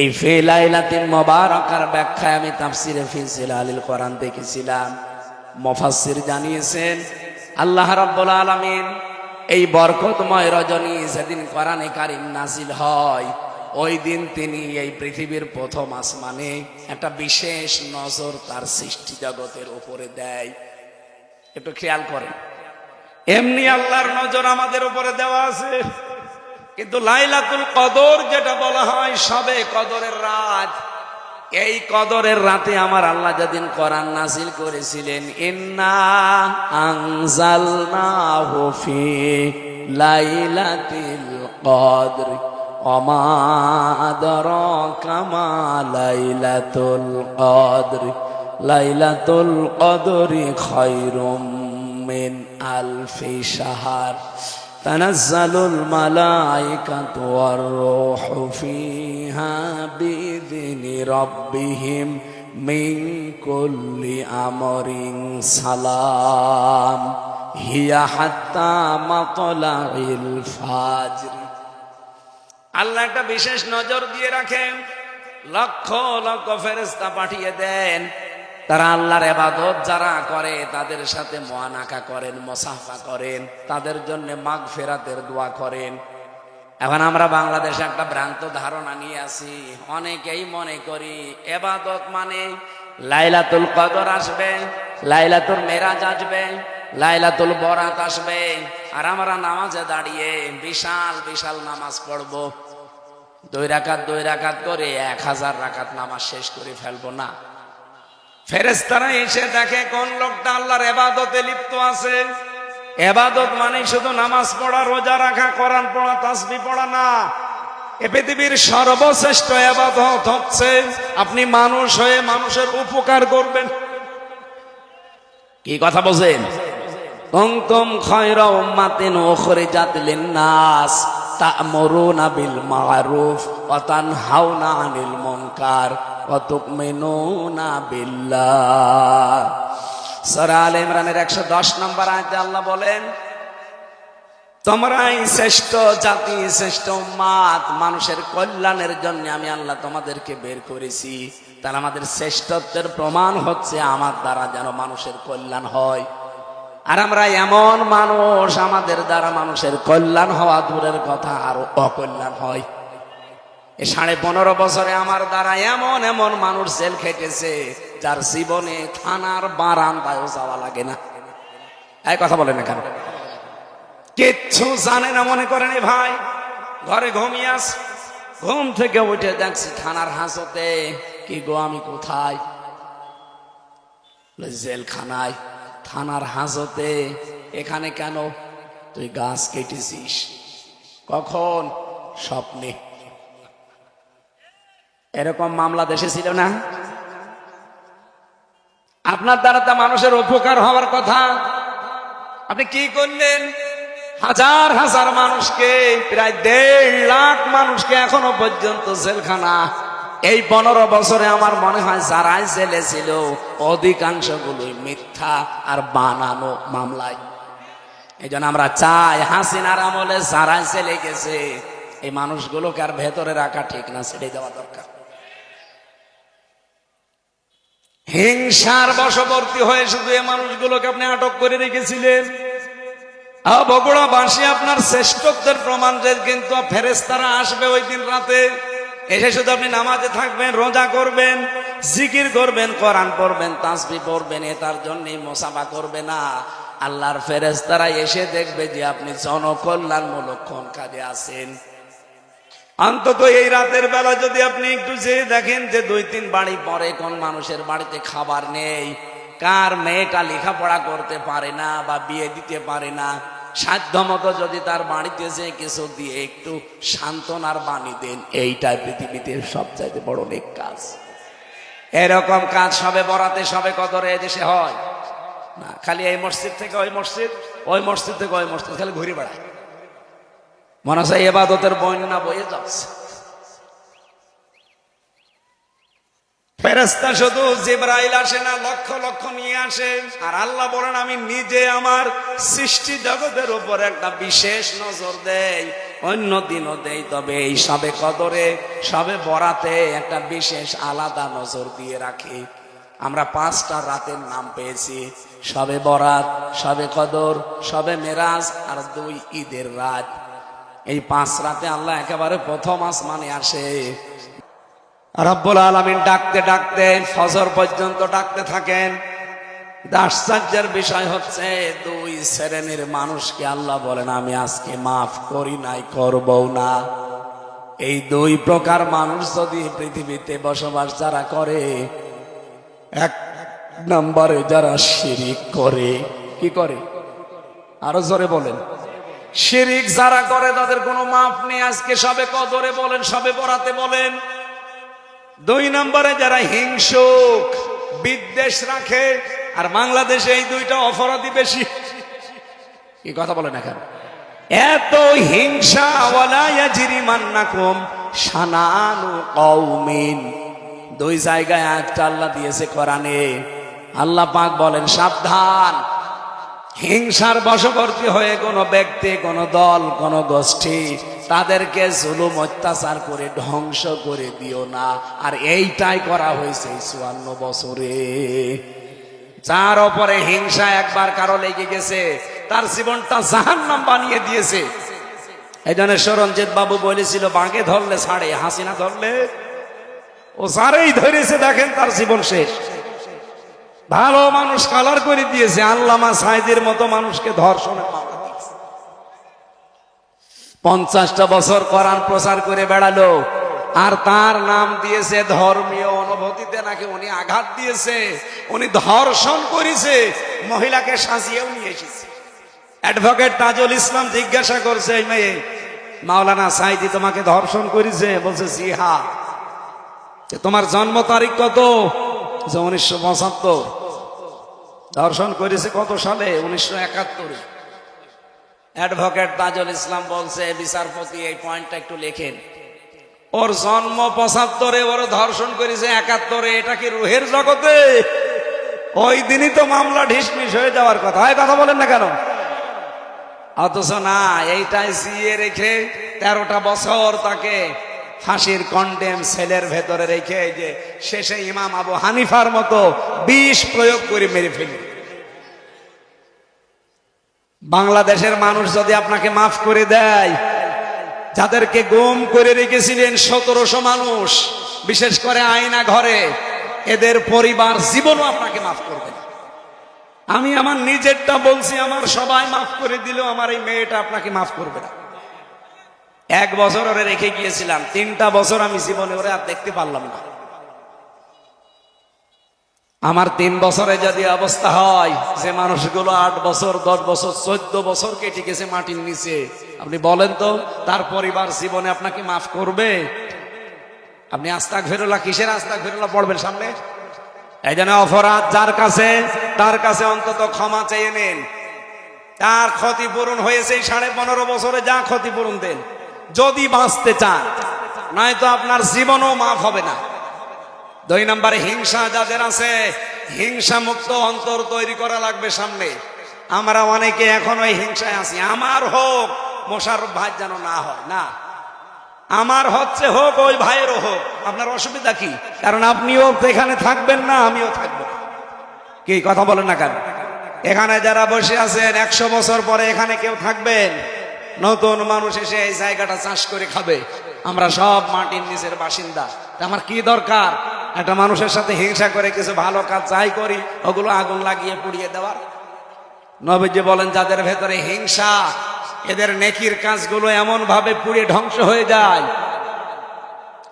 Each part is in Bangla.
এই ফেলাইলাতিন মোবারকার ব্যাখ্যায় আমি তাফসিরে ফিসিল আলিল কোরআন দেখেছিলাম। মফাসির জানিয়েছেন, আল্লাহ রাব্বুল আলামিন এই বরকতময় রজনী যেদিন কোরআনে কারিম নাজিল হয়, ওই দিন তিনি এই পৃথিবীর প্রথম আসমানে একটা বিশেষ নজর তার সৃষ্টি জগতের উপরে দেয়। একটু খেয়াল করেন। এমনি আল্লাহর নজর আমাদের উপরে দেওয়া আছে। কিন্তু লাইলাতুল কদর যেটা বলা হয় সবে কদরের রাত। এই কদরের রাতে আমার আল্লাহ যেদিন কোরআন নাজিল করেছিলেন, ইন্না লাইলাতিল লাইলাতুল লাইলাতুল আলফি শাহর। تنزل الملائكة والروح فيها بإذن ربهم من كل أمر سلام هي حتى مطلع الفجر আল্লাহ একটা বিশেষ নজর দিয়ে রাখেন লক্ষ লক্ষ ফেরেস্তা পাঠিয়ে দেন তারা আল্লাহর এবাদত যারা করে, তাদের সাথে মহানাকা করেন, মোসাফা করেন, তাদের জন্য মাগ ফেরাতের দোয়া করেন। এখন আমরা বাংলাদেশে একটা ভ্রান্ত ধারণা নিয়ে আসি, অনেকেই মনে করি এবাদত মানে লাইলাতুল কদর আসবে, লাইলাতুল মেরাজ আসবে, লাইলাতুল বরাত আসবে, আর আমরা নামাজে দাঁড়িয়ে বিশাল বিশাল নামাজ পড়ব। দুই রাকাত দুই রাকাত করে এক হাজার রাকাত নামাজ শেষ করে ফেলব না। ফেরেস্তারা এসে দেখে, কোন লোকটা আল্লাহর এবাদতে লিপ্ত আছে? এবাদত মানে শুধু নামাজ পড়া, রোজা রাখা, কোরআন পড়া, তাসবি পড়া না। এ পৃথিবীর সর্বশ্রেষ্ঠ এবাদত হচ্ছে আপনি মানুষ হয়ে মানুষের উপকার করবেন। কি কথা বলছেন? কুনতুম খায়রা উম্মাতিন উখরিজাত লিন-নাস তা'মুরুনা বিল মা'রুফ ওয়া তানহাউনা 'আনিল মুনকার। ইমরানের 110 নম্বর আয়াতে আল্লাহ বলেন, তোমরাই শ্রেষ্ঠ, জাতি শ্রেষ্ঠ উম্মাত মানুষের কল্যাণের জন্য আমি আল্লাহ তোমাদেরকে বের করেছি। তার আমাদের শ্রেষ্ঠত্বের প্রমাণ হচ্ছে আমার দ্বারা যেন মানুষের কল্যাণ হয়। আর আমরা এমন মানুষ, আমাদের দ্বারা মানুষের কল্যাণ হওয়া দূরের কথা আরও অকল্যাণ হয়। এ সাড়ে পনেরো বছরে আমার দ্বারা এমন এমন মানুষ জেল খেটেছে, যার জীবনে থানার বারান্দায়ও যাওয়া লাগে না। এই কথা বলেন না কিচ্ছু জানে না মনে করেন ভাই। ঘরে ঘুমিয়ে আস। ঘুম থেকে উঠে দেখছি থানার হাসতে কি গো, আমি কোথায়? জেলখানায়। থানার হাজতে, এখানে কেন? তুই গাছ কেটেছিস। কখন? স্বপ্নে। এরকম মামলা দেশে ছিল না? আপনার দ্বারা তা মানুষের উপকার হওয়ার কথা। আপনি কি করলেন? হাজার হাজার মানুষকে, প্রায় দেড় লাখ মানুষকে এখনও পর্যন্ত জেলখানা। এই পনেরো বছরে আমার মনে হয় যারাই জেলে ছিল অধিকাংশ গুলোই মিথ্যা আর বানানো মামলায়। এই আমরা চাই হাসিনার আমলে যারাই জেলে গেছে, এই মানুষগুলোকে আর ভেতরে রাখা ঠিক না, ছেড়ে দেওয়া দরকার। হিংসার বশবর্তী হয়ে শুধু এই মানুষগুলোকে আপনি আটক করে রেখেছিলেন। বগুড়া বাসী আপনার শ্রেষ্ঠত্বের প্রমাণ যে কিন্তু ফেরেস্তারা আসবে ওই দিন রাতে। এসে শুধু আপনি নামাজে থাকবেন, রোজা করবেন, জিকির করবেন, কোরআন পড়বেন, তাসবি পড়বেন, এ তার জন্যই মোসাফা করবে না। আল্লাহর ফেরেস্তারা এসে দেখবে যে আপনি জনকল্যাণমূলক কোন কাজে আছেন। অন্তত এই রাতের বেলা যদি আপনি একটু চেয়ে দেখেন যে দুই তিন বাড়ি পরে কোন মানুষের বাড়িতে খাবার নেই, কার মেয়েটা লেখাপড়া করতে পারে না বা বিয়ে দিতে পারে না সাধ্য মতো যদি তার বাড়িতে যে কিছু দিয়ে একটু সান্ত্বনার বাণী দেন, এইটা পৃথিবীতে সবচাইতে বড় অনেক কাজ। এরকম কাজ সবে বরাতে, সবে কদরে দেশে হয়। না, খালি এই মসজিদ থেকে ওই মসজিদ ওই মসজিদ থেকে ওই মসজিদ, খালি ঘুরে বেড়ায়। মনে হচ্ছে এবাদতের বর্ণনা বয়ে যাচ্ছে। ফেরেস্তা শুধু জিব্রাইল আসে না, লক্ষ লক্ষ নিয়ে আসে। আর আল্লাহ বলেন, আমি নিজে আমার সৃষ্টি জগতের উপর একটা বিশেষ নজর দেই। অন্য দিনও দেই, তবে এই সবে কদরে, সবে বরাতে একটা বিশেষ আলাদা নজর দিয়ে রাখি। আমরা পাঁচটা রাতের নাম পেয়েছি। সবে বরাত, সবে কদর, সবে মেরাজ আর দুই ঈদের রাত। এই পাঁচ রাতে আল্লাহ একেবারে প্রথম আসমানে আসে। রব্বুল আলমিন ডাকতে ডাকতে, ফজর পর্যন্ত ডাকতে থাকেন। আশ্চর্যের বিষয় হচ্ছে, দুই শ্রেণির মানুষকে আল্লাহ বলেন, আমি আজকে মাফ করি নাই, করবও না। এই দুই প্রকার মানুষ যদি পৃথিবীতে বসবাস যারা করে, এক নম্বরে যারা শিরিক করে, কি করে? আরও জোরে বলেন। শিরিক যারা করে তাদের কোনো মাপ নেই। আজকে সবে কদরে বলেন, সবে বরাতে বলেন। দুই নম্বরে যারা হিংসুক, বিদ্বেষ রাখে, আর বাংলাদেশে এই দুইটা অপরাধী বেশি। কি কথা বলেন এখন এত হিংসা দুই জায়গায় একটা আল্লাহ দিয়েছে কোরআনে। আল্লাহ পাক বলেন, সাবধান। হিংসার বশবর্তী হয়ে কোনো ব্যক্তি, কোনো দল, কোনো গোষ্ঠী তাদেরকে জুলুম, অত্যাচার করে ধ্বংস করে দিও না। আর এইটাই করা হয়েছে চুয়ান্ন বছরে। যার ওপরে হিংসা একবার কারও লেগে গেছে, তার জীবনটা জাহান্নাম বানিয়ে দিয়েছে। এই জন্য সরঞ্জিত বাবু বলেছিল বাঘে ধরলে ছাড়ে, হাসিনা ধরলে? ও যারেই ধরেছে, দেখেন তার জীবন শেষ। ভালো মানুষ কালার করে দিয়েছে। আল্লামা সাইদের মতো মানুষকে দিয়েছে। পঞ্চাশটা বছর কোরআন প্রচার করে বেড়ালো। আর তার নাম দিয়েছে ধর্মীয় অনুভূতিতে নাকি উনি আঘাত দিয়েছে। উনি ধর্ষণ করেছে। মহিলাকে সাজিয়েও নিয়ে এসেছে। অ্যাডভোকেট তাজুল ইসলাম জিজ্ঞাসা করছে, এই মেয়ে, মাওলানা সাইদি তোমাকে ধর্ষণ করেছে? বলছে, জি হা যে তোমার জন্ম তারিখ কত? উনিশশো পঁচাত্তর। দর্শন করেছে কত সালে? উনিশশো একাত্তরে। অ্যাডভোকেট তাজুল ইসলাম বলছে, বিচারপতি এই পয়েন্টটা একটু লেখেন। ওর জন্ম পঁচাত্তরে, ওর ধর্ষণ করেছে একাত্তরে, এটা কি রুহের জগতে? ওই দিনই তো মামলা ঢিসমিস হয়ে যাওয়ার কথা। হয় কথা বলেন না কেন? অথচ না, এইটাই সিয়ে রেখে তেরোটা বছর তাকে ফাঁসির কন্ডেম সেলের ভেতরে রেখে যে শেষে ইমাম আবু হানিফার মতো বিষ প্রয়োগ করে মেরে ফেলি বাংলাদেশের মানুষ যদি আপনাকে মাফ করে দেয়, যাদেরকে গুম করে রেখেছিলেন সতেরোশো মানুষ, বিশেষ করে আয়না ঘরে, এদের পরিবার জীবনও আপনাকে মাফ করবে আমি আমার নিজেরটা বলছি, আমার সবাই মাফ করে দিলেও আমার এই মেয়েটা আপনাকে মাফ করবে না। এক বছর ওরে রেখে গিয়েছিলাম। তিনটা বছর আমি জীবনে ওরে আর দেখতে পারলাম না। আমার তিন বছরে যদি অবস্থা হয়, যে মানুষগুলো আট বছর, দশ বছর, চোদ্দ বছর কেটে গেছে মাটির নিচে, আপনি বলেন তো, তার পরিবার জীবনে আপনাকে মাফ করবে? আপনি আস্তাক ফেরোলা কিসের আস্তাক ফেরোলা পড়বেন সামনে? এই জন্য অপরাধ যার কাছে, তার কাছে অন্তত ক্ষমা চেয়ে নেন। তার ক্ষতিপূরণ হয়েছে সাড়ে পনেরো বছরে, যা ক্ষতিপূরণ দেন। যদি বাঁচতে চান, নয়তো আপনার জীবনও মাফ হবে না। দুই নম্বরে হিংসা যাদের আছে, হিংসা মুক্ত অন্তর তৈরি করা লাগবে সামনে। আমরা অনেকে এখন ওই হিংসায় আছি। আমার হোক মোশারফ ভাই যেন না হয়, না। আমার হচ্ছে হোক, ওই ভাইয়েরও হোক। আপনার অসুবিধা কি? কারণ আপনিও এখানে থাকবেন না, আমিও থাকব। কি, কথা বলেন না কেন? এখানে যারা বসে আছেন, একশো বছর পরে এখানে কেউ থাকবেন? নতুন মানুষ এসে এই জায়গাটা চাষ করে খাবে। আমরা সব মাটির নিচের বাসিন্দা। আমার কি দরকার? একটা মানুষের সাথে হিংসা করে কিছু ভালো কাজ যাই করি, ওগুলো আগুন লাগিয়ে পুড়িয়ে দেওয়ার। নবীজি বলেন, যাদের ভেতরে হিংসা, এদের নেকির কাজগুলো এমন ভাবে পুড়ে ধ্বংস হয়ে যায়।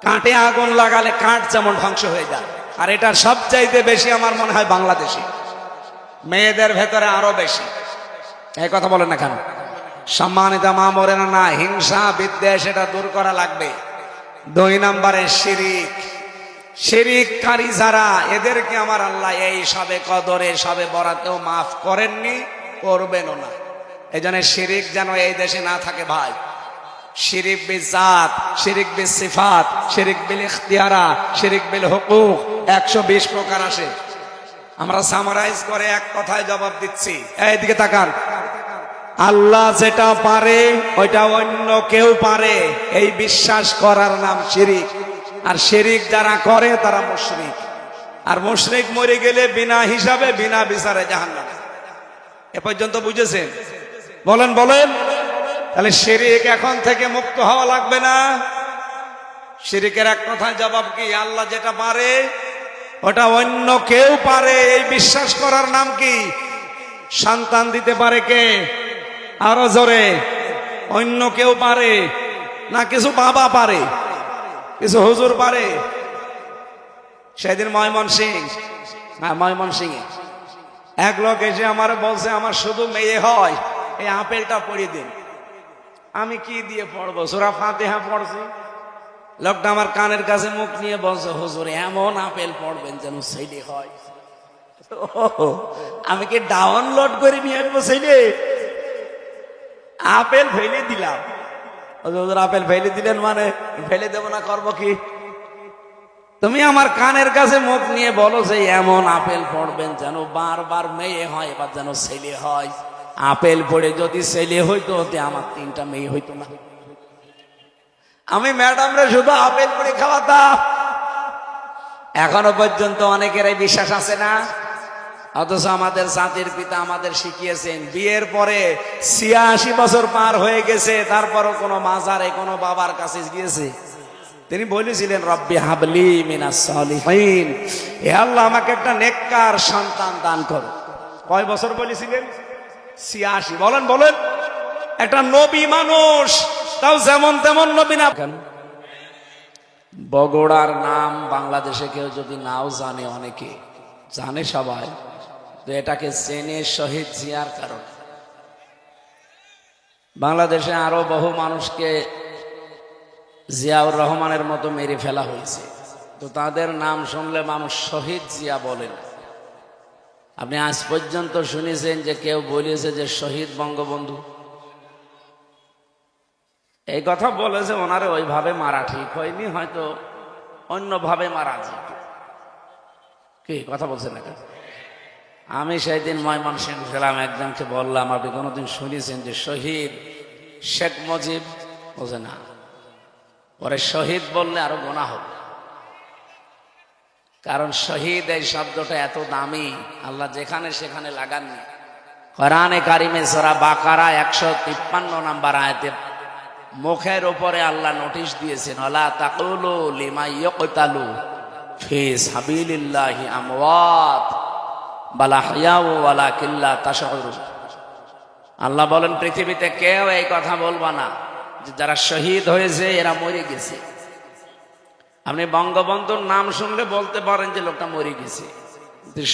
কাঁটে আগুন লাগালে কাঠ যেমন ধ্বংস হয়ে যায়। আর এটা সবচাইতে বেশি আমার মনে হয় বাংলাদেশে। মেয়েদের ভেতরে আরও বেশি। এই কথা বলেন না কেন? সম্মানিত মা মরে না, হিংসা, বিদ্বেষ, এটা দূর করা লাগবে। দুই নম্বরে শিরিক। শিরিককারী যারা, এদেরকে আমার আল্লাহ এই সবে কদরে, সবে বরাতেও মাফ করেননি, করবেনও না। এই জন্য শিরিক যেন এই দেশে না থাকে ভাই। শিরিক বিল জাত, শিরিক বিল সিফাত, শিরিক বিল ইখতিয়ারা, শিরিক বিল হুকুক, একশো বিশ প্রকার আসে। আমরা সামারাইজ করে এক কথায় জবাব দিচ্ছি। এইদিকে তাকান। আল্লাহ যেটা পারে, ওইটা অন্য কেউ পারে। এই বিশ্বাস করার নাম শিরিক। আর শিরিক যারা করে, তারা মুশরিক। আর মুশরিক মরে গেলে বিনা হিসাবে, বিনা বিচারে জাহান্নাম। এ পর্যন্ত বুঝেছেন? বলেন বলেন। তাহলে শিরিক এখন থেকে মুক্ত হওয়া লাগবে না? শিরিকের এক কথায় জবাব কি? আল্লাহ যেটা পারে, ওটা অন্য কেউ পারে। এই বিশ্বাস করার নাম কি? সন্তান দিতে পারে কে? আরও জোরে। অন্য কেউ পারে, না কিছু বাবা পারে, কিছু হুজুর পারে। সেদিন ময়মন সিং হ্যাঁ ময়মন সিং এক লোক এসে আমার বলছে, আমার শুধু মেয়ে হয়, এই আপেলটা পড়িয়ে দিন। আমি কি দিয়ে পড়ব? সুরা ফাতেহা পড়ছি। লোকটা আমার কানের কাছে মুখ নিয়ে বলছে, হুজুর, এমন আপেল পড়বেন যেন সেইডে হয়। আমি কি ডাউনলোড করে নিয়ে আসব সেইডে আপেল ফেলে দিলাম। আপেল ফেলে দিলেন মানে? ফেলে দেবো না, করব কি? তুমি আমার কানের কাছে মুখ নিয়ে বলো যে এমন আপেল পড়বেন যেন বারবার মেয়ে হয়, এবার যেন ছেলে হয়। আপেল পড়ে যদি ছেলে হইতো, তে আমার তিনটা মেয়ে হইতো না। আমি ম্যাডামরা শুধু আপেল পড়ে খাওয়াতাম। এখনও পর্যন্ত অনেকের বিশ্বাস আছে না? অথচ আমাদের জাতির পিতা আমাদের শিখিয়েছেন। বিয়ের পরে ছিয়াশি বছর পার হয়ে গেছে, তারপরও কোনো মাজারে, কোনো বাবার কাছে গিয়েছে। তিনি বলেছিলেন, রব্বি হাবলি মিনাস সলিহিন। হে আল্লাহ, আমাকে একটা নেককার সন্তান দান করো। কয় বছর বলেছিলেন? ছিয়াশি। বলেন বলেন। একটা নবী মানুষ, তাও যেমন তেমন নবী না। কেন? বগড়ার নাম বাংলাদেশে কেউ যদি নাও জানে অনেকে, জানে সবাই। তো এটাকে জেনে শহীদ জিয়ার কারণ বাংলাদেশে আরও বহু মানুষকে জিয়াউর রহমানের মতো মেরে ফেলা হয়েছে। তো তাদের নাম শুনলে মানুষ শহীদ জিয়া বলেন। আপনি আজ পর্যন্ত শুনেছেন যে কেউ বলেছে যে শহীদ বঙ্গবন্ধু। এই কথা বলেছে ওনারে ওইভাবে মারা ঠিক হয়নি, হয়তো অন্যভাবে মারা যেত। কি কথা বলছেন না? আমি সেই দিন ময়মনসিং ছিলাম একজনকে বললাম, আপনি কোনোদিন শুনেছেন যে শহীদ শেখ মুজিব? বলছে, না। পরে শহীদ বললে আরও গোনা হবে। কারণ শহীদ এই শব্দটা এত দামি, আল্লাহ যেখানে সেখানে লাগাননি। কোরআনে কারিমে সরা বাকারা একশো তিপ্পান্ন নাম্বার আয়তে মুখের ওপরে আল্লাহ নোটিশ দিয়েছেন আল্লাহ তাকুলু লিমা ফি সাবিলিল্লাহি আমওয়াত। বালা কিল্লা তাশউরু আল্লাহ বলেন, পৃথিবীতে কেউ এই কথা বলবা না যে যারা শহীদ হয়েছে, এরা মরে গেছে। আপনি বঙ্গবন্ধুর নাম শুনলে বলতে পারেন যে লোকটা মরে গেছে।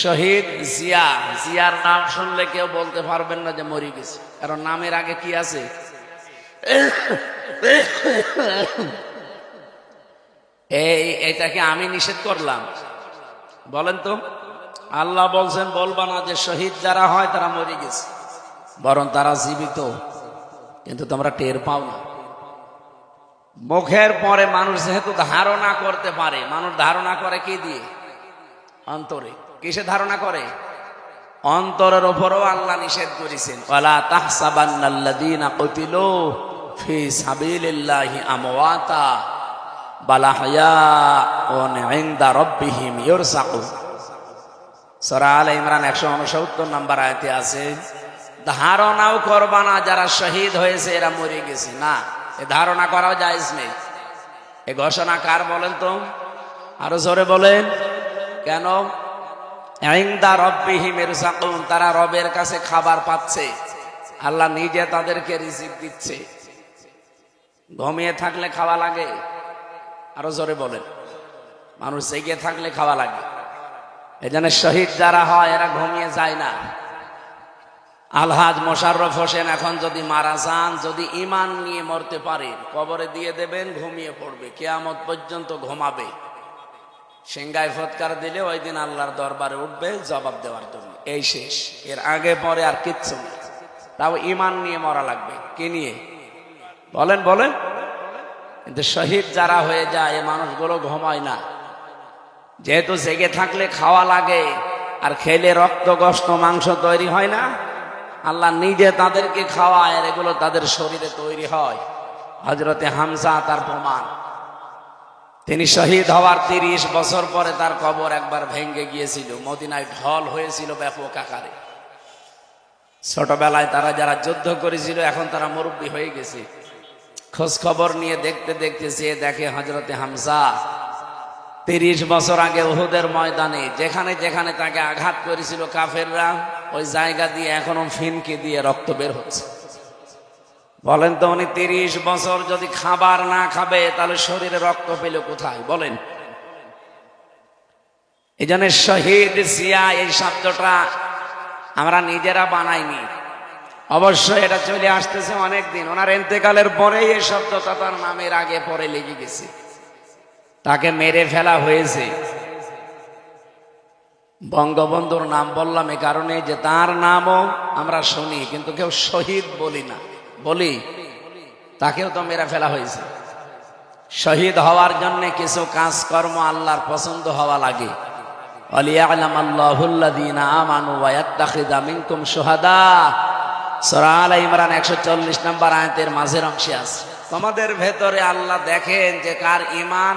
শহীদ জিয়া, জিয়ার নাম শুনলে কেউ বলতে পারবেন না যে মরে গেছে। কারণ নামের আগে কি আছে? এই, এটাকে আমি নিষেধ করলাম। বলেন তো। আল্লাহ বলছেন, বলবা না যে শহীদ যারা হয় তারা মরে গেছে। বরং তারা জীবিত। কিন্তু তোমরা টের পাও না। মুখের পরে মানুষ যেহেতু ধারণা করতে পারে, মানুষ ধারণা করে কি দিয়ে? অন্তরে। কিসে ধারণা করে? অন্তরের ওপরও আল্লাহ নিষেধ করেছেন। ওয়ালা তাহসাবান্নাল্লাযীনা কুতিলু ফি আমওয়াতা বালা হায়াউন ইনদা রাব্বিহিম ইরসাকুন সূরা আলে ইমরান 169 নম্বর আয়াতে আছে, ধারণাও করবা না যারা শহীদ হয়েছে, এরা মরে গেছে। না, এ ধারণা করাও জায়েজ নেই। এ ঘোষণা কার বলেন তো? আরও জোরে বলেন। কেন? তারা রবের কাছে খাবার পাচ্ছে। আল্লাহ নিজে তাদেরকে রিজিক দিচ্ছে। ঘুমিয়ে থাকলে খাওয়া লাগে। আরও জোরে বলেন। মানুষ জেগে থাকলে খাওয়া লাগে। এজন্য শহীদ যারা হয়, এরা ঘুমিয়ে যায় না। আলহাজ মোশাররফ হোসেন এখন যদি মারা যান, যদি ইমান নিয়ে মরতে পারে, কবরে দিয়ে দেবেন, ঘুমিয়ে পড়বে, কেয়ামত পর্যন্ত ঘুমাবে। সিংগায় ফৎকার দিলে ওই দিন আল্লাহর দরবারে উঠবে, জবাব দেওয়ার জন্য। এই শেষ। এর আগে পরে আর কিচ্ছু নেই। তাও ইমান নিয়ে মরা লাগবে। কি নিয়ে? বলেন বলেন। কিন্তু শহীদ যারা হয়ে যায়, এ মানুষগুলো ঘুমায় না। যেহেতু জেগে থাকলে খাওয়া লাগে, আর খেলে রক্ত, গোস্ত, মাংস তৈরি হয় না, আল্লাহ নিজে তাদেরকে খাওয়ায় আর এগুলো তাদের শরীরে তৈরি হয়। হজরতে হামসা তার প্রমাণ। তিনি শহীদ হওয়ার তিরিশ বছর পরে তার কবর একবার ভেঙ্গে গিয়েছিল। মদিনায় ঢল হয়েছিল ব্যাপক আকারে। ছোটবেলায় তারা যারা যুদ্ধ করেছিল, এখন তারা মুরব্বী হয়ে গেছে। খোঁজ খবর নিয়ে দেখতে দেখতে সে দেখে হজরতে হামসা তিরিশ বছর আগে উহুদের ময়দানে, যেখানে যেখানে তাকে আঘাত করেছিল কাফেররা, ওই জায়গা দিয়ে এখনও ফিনকে দিয়ে রক্ত বের হচ্ছে। বলেন তো উনি তিরিশ বছর যদি খাবার না খাবে, তাহলে শরীরে রক্ত পেল কোথায়? বলেন। এই জন্য শহীদ সিয়া এই শব্দটা আমরা নিজেরা বানাইনি। অবশ্যই এটা চলে আসতেছে অনেকদিন। ওনার এন্তেকালের পরেই এই শব্দটা তার নামের আগে পরে লেগে গেছে। তাকে মেরে ফেলা হয়েছে। বঙ্গবন্ধুর নাম বললাম এই কারণে যে তার নামও আমরা শুনি, কিন্তু কেউ শহীদ বলি না। বলি, তাকেও তো মেরে ফেলা হয়েছে। শহীদ হওয়ার জন্য কিছু কাজকর্ম আল্লাহর পছন্দ হওয়া লাগে। অলিয়ালাম আল্লাহুল্লাদিনা আমানু ওয়াত্তাখিদা মিনকুম শুহাদা। সূরা আল ইমরান 140 নম্বর আয়াতের মাঝের অংশে আছে। তোমাদের ভেতরে আল্লাহ দেখেন যে কার ঈমান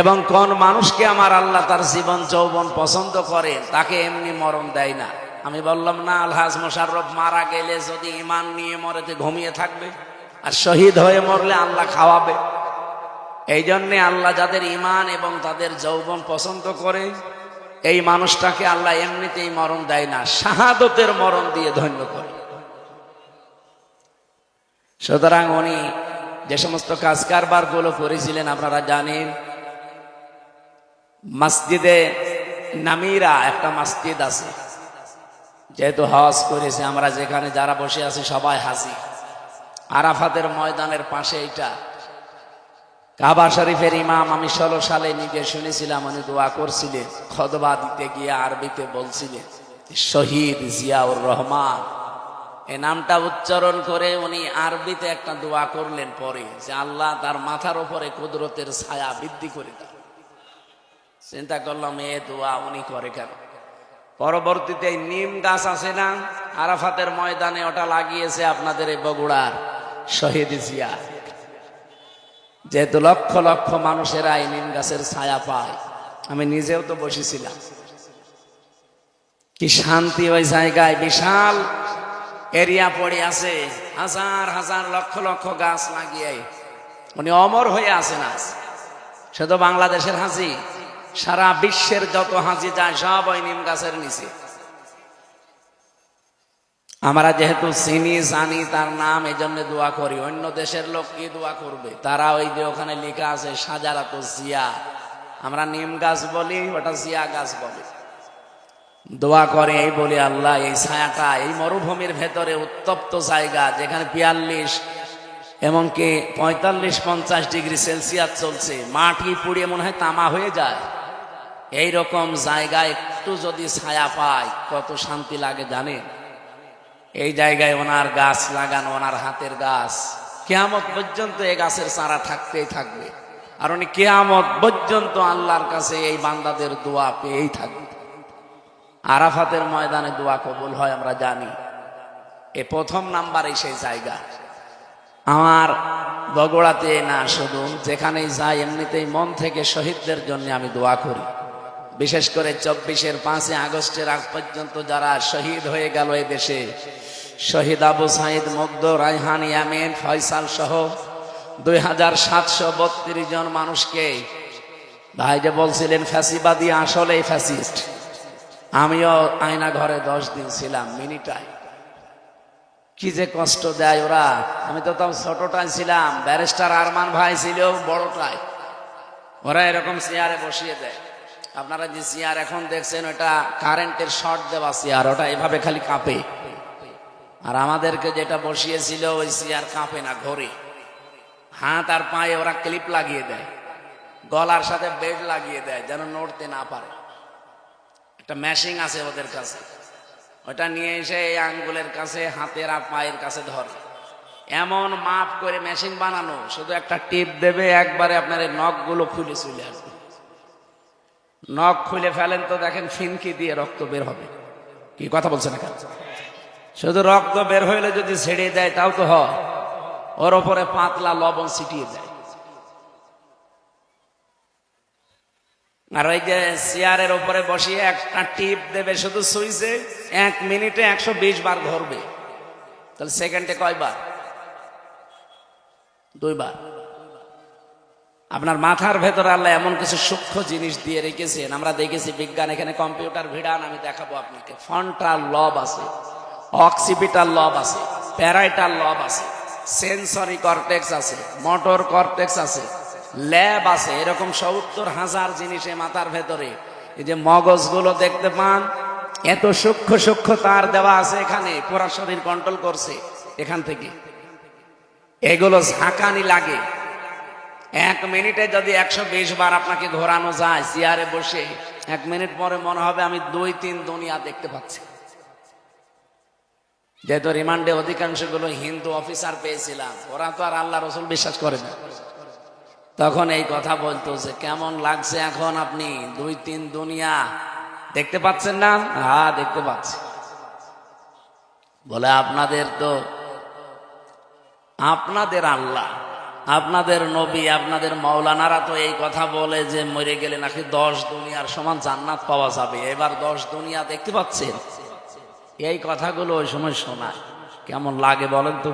এবং কোন মানুষকে আমার আল্লাহ তার জীবন যৌবন পছন্দ করে, তাকে এমনি মরণ দেয় না। আমি বললাম, না, আলহাজ মোশাররফ মারা গেলে যদি ইমান নিয়ে মরেতে ঘুমিয়ে থাকবে আর শহীদ হয়ে মরলে আল্লাহ খাওয়াবে। এই জন্যে আল্লাহ যাদের ইমান এবং তাদের যৌবন পছন্দ করে, এই মানুষটাকে আল্লাহ এমনিতেই মরণ দেয় না, শাহাদতের মরণ দিয়ে ধন্য করে। সুতরাং উনি যে সমস্ত কাজ কারবারগুলো করেছিলেন, আপনারা জানেন মসজিদে নামিরা একটা মসজিদ আছে। যেহেতু হজ করেছে, আমরা যেখানে যারা বসে আছি সবাই হাসি আরাফাতের ময়দানের পাশে এটা কাবা শরীফের ইমাম আমি ষোলো সালে নিজে শুনেছিলাম, উনি দোয়া করছিলেন, খদবা দিতে গিয়ে আরবিতে বলছিলেন, শহীদ জিয়াউর রহমান। এ নামটা উচ্চারণ করে উনি আরবিতে একটা দোয়া করলেন পরে, যে আল্লাহ তার মাথার উপরে কুদরতের ছায়া বৃদ্ধি করে দেয় চিন্তা করলাম, এ দোয়া উনি করে কেন? পরবর্তীতে নিম গাছ আছে না, আরাফাতের ময়দানে ওটা লাগিয়েছে আপনাদের এই বগুড়ার শহীদ জিয়া। যেহেতু লক্ষ লক্ষ মানুষেরা এই নিম গাছের ছায়া পায়, আমি নিজেও তো বসেছিলাম। কি শান্তি ওই জায়গায়, বিশাল এরিয়া পড়ে আছে, হাজার হাজার লক্ষ লক্ষ গাছ লাগিয়ে। উনি অমর হয়ে আছেন আজ। সে তো বাংলাদেশের হাসি সারা বিশ্বের যত হাসি যায়, সব ওই নিম গাছের নিচে। আমরা যেহেতু চিনি, জানি তার নাম এই জন্য দোয়া করি। অন্য দেশের লোক কি দোয়া করবে? তারা ওই যে ওখানে লেখা আছে সাজারা তো জিয়া। আমরা নিম গাছ বলি, ওটা জিয়া গাছ বলি। দোয়া করে, এই বলি আল্লাহ, এই ছায়াটা, এই মরুভূমির ভেতরে উত্তপ্ত জায়গা, যেখানে বিয়াল্লিশ, এমনকি পঁয়তাল্লিশ, পঞ্চাশ ডিগ্রি সেলসিয়াস চলছে। মাটি পুড়িয়ে মনে হয় তামা হয়ে যায়। এই রকম জায়গায় একটু যদি ছায়া পায়, কত শান্তি লাগে জানেন? এই জায়গায় ওনার গাছ লাগানো, ওনার হাতের গাছ। কেয়ামত পর্যন্ত এই গাছের চারা থাকতেই থাকবে। আর উনি কেয়ামত পর্যন্ত আল্লাহর কাছে এই বান্দাদের দোয়া পেয়েই থাকবে। আরাফাতের ময়দানে দোয়া কবুল হয়, আমরা জানি। এ প্রথম নাম্বারই সেই জায়গা। আমার বগুড়াতে না, শুধু যেখানেই যাই, এমনিতেই মন থেকে শহীদদের জন্য আমি দোয়া করি। বিশেষ করে চব্বিশের পাঁচই আগস্টের আগ পর্যন্ত যারা শহীদ হয়ে গেল এই দেশে, শহীদ আবু সাইদ, মুগ্ধ, রায়হান, ইয়ামিন, ফয়সাল সহ দুই হাজার সাতশো বত্রিশ জন মানুষকে ভাই যে বলছিলেন, ফ্যাসিবাদী আসলে ফ্যাসিস্ট। আমিও আয়না ঘরে দশ দিন ছিলাম মিনিটাই কি যে কষ্ট দেয় ওরা। আমি তো তাও ছোটটাই ছিলাম, ব্যারিস্টার আরমান ভাই ছিল বড়টাই ওরা এরকম চেয়ারে বসিয়ে দেয়। আপনারা যে চেয়ার এখন দেখছেন, ওটা কারেন্টের শর্ট দেওয়া চেয়ার, ওটা এভাবে খালি কাঁপে। আর আমাদেরকে যেটা বসিয়েছিল, ওই চেয়ার কাঁপে না, ঘরে। হাত আর পায়ে ওরা ক্লিপ লাগিয়ে দেয়। গলার সাথে বেড লাগিয়ে দেয়, যেন নড়তে না পারে। একটা মেশিং আছে ওদের কাছে। ওটা নিয়ে এসে এই আঙ্গুলের কাছে, হাতের আর পায়ের কাছে ধরে। এমন মাপ করে মেশিন বানানো, শুধু একটা টিপ দেবে, একবারে আপনার নখগুলো খুলে চলে আসবে। নখ খুলে ফেলেন তো দেখেন ফিনকি দিয়ে রক্ত বের হবে। কি কথা বলছেন এখানে? শুধু রক্ত বের হইলে যদি ছেড়ে দেয়, তাও তো হয়। ওর ওপরে পাতলা লবণ ছিটিয়ে দেয়। আর ওই যে চেয়ারের উপরে বসিয়ে একটা টিপ দেবে, শুধু সুইচে এক মিনিটে একশো বিশ বার ধরবে। তাহলে সেকেন্ডে কয়বার? দুইবার। আপনার মাথার ভেতরে আল্লাহ এমন কিছু সূক্ষ্ম জিনিস দিয়ে রেখেছেন। আমরা দেখেছি বিজ্ঞান, এখানে কম্পিউটার ভিড়ান, আমি দেখাবো আপনাকে। ফন্টাল লব আছে, অক্সিপিটাল লব আছে, প্যারাইটাল লব আছে, সেন্সরি কর্টেক্স আছে, মোটর কর্টেক্স আছে, ল্যাব আছে। এরকম সত্তর হাজার জিনিস মাথার ভেতরে। এই যে মগজগুলো দেখতে পান, এত সূক্ষ্ম সূক্ষ্ম তার দেওয়া আছে এখানে, পুরা শরীর কন্ট্রোল করছে এখান থেকে। এগুলো ঝাঁকানি লাগে। এক মিনিটে যদি একশো বিশ বার আপনাকে ঘোরানো যায়, চেয়ারে বসে, এক মিনিট পরে মনে হবে আমি দুই তিন দুনিয়া দেখতে পাচ্ছি। যেহেতু রিমান্ডে অধিকাংশগুলো হিন্দু অফিসার পেয়েছিলাম, ওরা তো আর আল্লাহ রসুল বিশ্বাস করে না। তখন এই কথা বলতো যে, কেমন লাগছে এখন আপনি দুই তিন দুনিয়া দেখতে পাচ্ছেন না? হ্যাঁ দেখতে পাচ্ছি। বলে, আপনাদের তো, আপনাদের আল্লাহ আপনাদের নবী, আপনাদের মাওলানারা তো এই কথা বলে যে মরে গেলে নাকি দশ দুনিয়ার সমান জান্নাত পাওয়া যাবে। এবার দশ দুনিয়া দেখতে পাচ্ছেন? এই কথাগুলো ওই সময় শোনায় কেমন লাগে বলেন তো?